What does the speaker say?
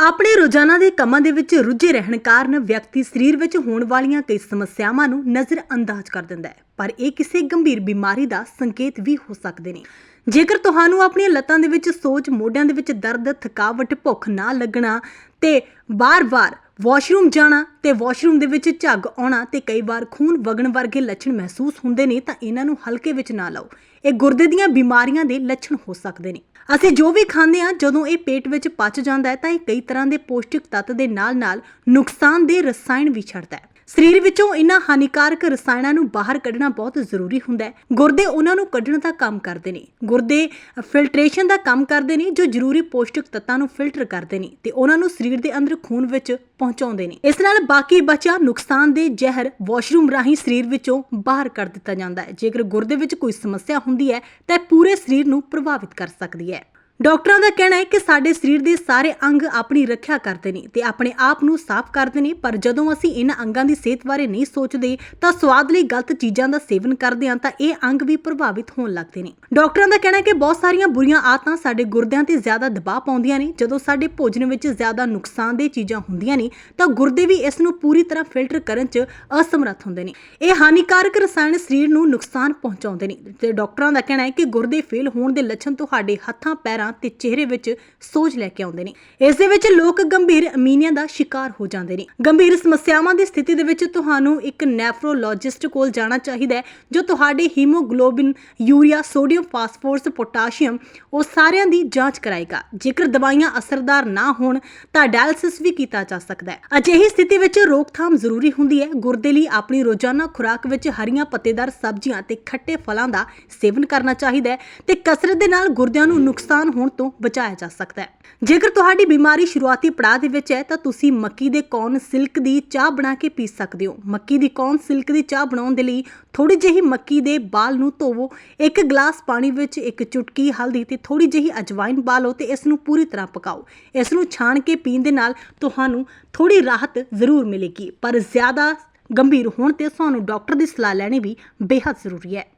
ਆਪਣੇ ਰੋਜ਼ਾਨਾ ਦੇ ਕੰਮਾਂ ਦੇ ਵਿੱਚ ਰੁੱਝੇ ਰਹਿਣ ਕਾਰਨ ਵਿਅਕਤੀ ਸਰੀਰ ਵਿੱਚ ਹੋਣ ਵਾਲੀਆਂ ਕਈ ਸਮੱਸਿਆਵਾਂ ਨੂੰ ਨਜ਼ਰਅੰਦਾਜ਼ ਕਰ ਦਿੰਦਾ ਹੈ। ਪਰ ਇਹ ਕਿਸੇ ਗੰਭੀਰ ਬਿਮਾਰੀ ਦਾ ਸੰਕੇਤ ਵੀ ਹੋ ਸਕਦੇ ਨੇ। ਜੇਕਰ ਤੁਹਾਨੂੰ ਆਪਣੀਆਂ ਲੱਤਾਂ ਦੇ ਵਿੱਚ ਸੋਜ, ਮੋਢਿਆਂ ਦੇ ਵਿੱਚ ਦਰਦ, ਥਕਾਵਟ, ਭੁੱਖ ਨਾ ਲੱਗਣਾ ਤੇ ਬਾਰ-ਬਾਰ ਵਾਸ਼ਰੂਮ ਜਾਣਾ ਤੇ ਵਾਸ਼ਰੂਮ ਦੇ ਵਿੱਚ ਝੱਗ ਆਉਣਾ ਤੇ ਕਈ ਵਾਰ ਖੂਨ ਵਗਣ ਵਰਗੇ ਲੱਛਣ ਮਹਿਸੂਸ ਹੁੰਦੇ ਨੇ ਤਾਂ ਇਹਨਾਂ ਨੂੰ ਹਲਕੇ ਵਿੱਚ ਨਾ ਲਓ। ਇਹ ਗੁਰਦੇ ਦੀਆਂ ਬਿਮਾਰੀਆਂ ਦੇ ਲੱਛਣ ਹੋ ਸਕਦੇ ਨੇ। ਅਸੀਂ ਜੋ ਵੀ ਖਾਂਦੇ ਹਾਂ, ਜਦੋਂ ਇਹ ਪੇਟ ਵਿੱਚ ਪਚ ਜਾਂਦਾ ਹੈ ਤਾਂ ਇਹ ਕਈ ਤਰ੍ਹਾਂ ਦੇ ਪੌਸ਼ਟਿਕ ਤੱਤ ਦੇ ਨਾਲ-ਨਾਲ ਨੁਕਸਾਨ ਦੇ ਰਸਾਇਣ ਵੀ ਛੱਡਦਾ ਹੈ। ਸਰੀਰ ਵਿੱਚੋਂ ਇਹਨਾਂ ਹਾਨੀਕਾਰਕ ਰਸਾਇਣਾਂ ਨੂੰ ਬਾਹਰ ਕੱਢਣਾ ਬਹੁਤ ਜ਼ਰੂਰੀ ਹੁੰਦਾ ਹੈ। ਗੁਰਦੇ ਉਹਨਾਂ ਨੂੰ ਕੱਢਣ ਦਾ ਕੰਮ ਕਰਦੇ ਨੇ। ਗੁਰਦੇ ਫਿਲਟਰੇਸ਼ਨ ਦਾ ਕੰਮ ਕਰਦੇ ਨੇ, ਜੋ ਜ਼ਰੂਰੀ ਪੌਸ਼ਟਿਕ ਤੱਤਾਂ ਨੂੰ ਫਿਲਟਰ ਕਰਦੇ ਨੇ ਤੇ ਉਹਨਾਂ ਨੂੰ ਸਰੀਰ ਦੇ ਅੰਦਰ ਖੂਨ ਵਿੱਚ ਪਹੁੰਚਾਉਂਦੇ ਨੇ। ਇਸ ਨਾਲ ਬਾਕੀ ਬਚਿਆ ਨੁਕਸਾਨਦੇਹ ਜ਼ਹਿਰ ਵਾਸ਼ਰੂਮ ਰਾਹੀਂ ਸਰੀਰ ਵਿੱਚੋਂ ਬਾਹਰ ਕੱਢ ਦਿੱਤਾ ਜਾਂਦਾ ਹੈ। ਜੇਕਰ ਗੁਰਦੇ ਵਿੱਚ ਕੋਈ ਸਮੱਸਿਆ ਹੁੰਦੀ ਹੈ, ਤਾਂ ਪੂਰੇ ਸਰੀਰ ਨੂੰ ਪ੍ਰਭਾਵਿਤ ਕਰ ਸਕਦੀ ਹੈ। ਡਾਕਟਰਾਂ ਦਾ ਕਹਿਣਾ ਹੈ ਕਿ ਸਾਡੇ ਸਰੀਰ ਦੇ ਸਾਰੇ ਅੰਗ ਆਪਣੀ ਰੱਖਿਆ ਕਰਦੇ ਨੇ ਤੇ ਆਪਣੇ ਆਪ ਨੂੰ ਸਾਫ਼ ਕਰਦੇ ਨੇ, ਪਰ ਜਦੋਂ ਅਸੀਂ ਇਹਨਾਂ ਅੰਗਾਂ ਦੀ ਸਿਹਤ ਬਾਰੇ ਨਹੀਂ ਸੋਚਦੇ ਤਾਂ ਸਵਾਦ ਲਈ ਗਲਤ ਚੀਜ਼ਾਂ ਦਾ ਸੇਵਨ ਕਰਦੇ ਹਾਂ ਤਾਂ ਇਹ ਅੰਗ ਵੀ ਪ੍ਰਭਾਵਿਤ ਹੋਣ ਲੱਗਦੇ ਨੇ। ਡਾਕਟਰਾਂ ਦਾ ਕਹਿਣਾ ਹੈ ਕਿ ਬਹੁਤ ਸਾਰੀਆਂ ਬੁਰੀਆਂ ਆਦਤਾਂ ਸਾਡੇ ਗੁਰਦਿਆਂ ਤੇ ਜ਼ਿਆਦਾ ਦਬਾਅ ਪਾਉਂਦੀਆਂ ਨੇ। ਜਦੋਂ ਸਾਡੇ ਭੋਜਨ ਵਿੱਚ ਜ਼ਿਆਦਾ ਨੁਕਸਾਨਦੇਹ ਚੀਜ਼ਾਂ ਹੁੰਦੀਆਂ ਨੇ ਤਾਂ ਗੁਰਦੇ ਵੀ ਇਸ ਨੂੰ ਪੂਰੀ ਤਰ੍ਹਾਂ ਫਿਲਟਰ ਕਰਨ 'ਚ ਅਸਮਰੱਥ ਹੁੰਦੇ ਨੇ। ਇਹ ਹਾਨੀਕਾਰਕ ਰਸਾਇਣ ਸਰੀਰ ਨੂੰ ਨੁਕਸਾਨ ਪਹੁੰਚਾਉਂਦੇ ਨੇ ਤੇ ਡਾਕਟਰਾਂ ਦਾ ਕਹਿਣਾ ਹੈ ਕਿ ਗੁਰਦੇ ਫੇਲ ਹੋਣ ਦੇ ਲੱਛਣ ਤੁਹਾਡੇ ਹੱਥਾਂ, ਪੈਰਾਂ ਤੇ ਚਿਹਰੇ ਵਿੱਚ ਸੋਜ ਲੈ ਕੇ ਆਉਂਦੇ ਨੇ। ਇਸ ਦੇ ਵਿੱਚ ਲੋਕ ਗੰਭੀਰ ਅਮੀਨੀਆ ਦਾ ਸ਼ਿਕਾਰ ਹੋ ਜਾਂਦੇ ਨੇ। ਗੰਭੀਰ ਸਮੱਸਿਆਵਾਂ ਦੀ ਸਥਿਤੀ ਦੇ ਵਿੱਚ ਤੁਹਾਨੂੰ ਇੱਕ ਨੈਫਰੋਲੋਜਿਸਟ ਕੋਲ ਜਾਣਾ ਚਾਹੀਦਾ ਹੈ, ਜੋ ਤੁਹਾਡੇ haemoglobin, urea, sodium, phosphorus, potassium, ਉਹ ਸਾਰਿਆਂ ਦੀ ਜਾਂਚ ਕਰਾਏਗਾ। ਜੇਕਰ ਦਵਾਈਆਂ ਅਸਰਦਾਰ ਨਾ ਹੋਣ, ਤਾਂ ਡਾਇਲਿਸਿਸ ਵੀ ਕੀਤਾ ਜਾ ਸਕਦਾ ਹੈ। ਅਜਿਹੀ ਸਥਿਤੀ ਵਿੱਚ ਰੋਕਥਾਮ ਜ਼ਰੂਰੀ ਹੁੰਦੀ ਹੈ। ਗੁਰਦੇ ਲਈ ਆਪਣੀ ਰੋਜ਼ਾਨਾ ਖੁਰਾਕ ਵਿੱਚ ਹਰੀਆਂ ਪੱਤੇਦਾਰ ਸਬਜ਼ੀਆਂ ਤੇ ਖੱਟੇ ਫਲਾਂ ਦਾ ਸੇਵਨ ਕਰਨਾ ਚਾਹੀਦਾ ਹੈ ਤੇ ਕਸਰਤ ਦੇ ਨਾਲ ਗੁਰਦਿਆਂ ਨੂੰ ਨੁਕਸਾਨ ਹੋਣ ਤੋਂ ਬਚਾਇਆ ਜਾ ਸਕਦਾ ਹੈ। ਜੇਕਰ ਤੁਹਾਡੀ ਬਿਮਾਰੀ ਸ਼ੁਰੂਆਤੀ ਪੜਾਅ ਦੇ ਵਿੱਚ ਹੈ, ਤਾਂ ਤੁਸੀਂ ਮੱਕੀ ਦੇ ਕੌਰਨ ਸਿਲਕ ਦੀ ਚਾਹ ਬਣਾ ਕੇ ਪੀ ਸਕਦੇ ਹੋ। ਮੱਕੀ ਦੀ ਕੌਨ ਸਿਲਕ ਦੀ ਚਾਹ ਬਣਾਉਣ ਦੇ ਲਈ ਥੋੜੀ ਜਿਹੀ ਮੱਕੀ ਦੇ ਬਾਲ ਨੂੰ ਧੋਵੋ। ਇੱਕ ਗਲਾਸ ਪਾਣੀ ਵਿੱਚ ਇੱਕ ਚੁਟਕੀ ਹਲਦੀ ਤੇ ਥੋੜੀ ਜਿਹੀ ਅਜਵਾਇਨ ਪਾ ਲਓ ਤੇ ਇਸ ਨੂੰ ਪੂਰੀ ਤਰ੍ਹਾਂ ਪਕਾਓ। ਇਸ ਨੂੰ ਛਾਣ ਕੇ ਪੀਣ ਦੇ ਨਾਲ ਤੁਹਾਨੂੰ ਥੋੜੀ ਰਾਹਤ ਜ਼ਰੂਰ ਮਿਲੇਗੀ। ਪਰ ਜ਼ਿਆਦਾ ਗੰਭੀਰ ਹੋਣ ਤੇ ਤੁਹਾਨੂੰ ਡਾਕਟਰ ਦੀ ਸਲਾਹ ਲੈਣੀ ਵੀ ਬੇहद ਜ਼ਰੂਰੀ ਹੈ।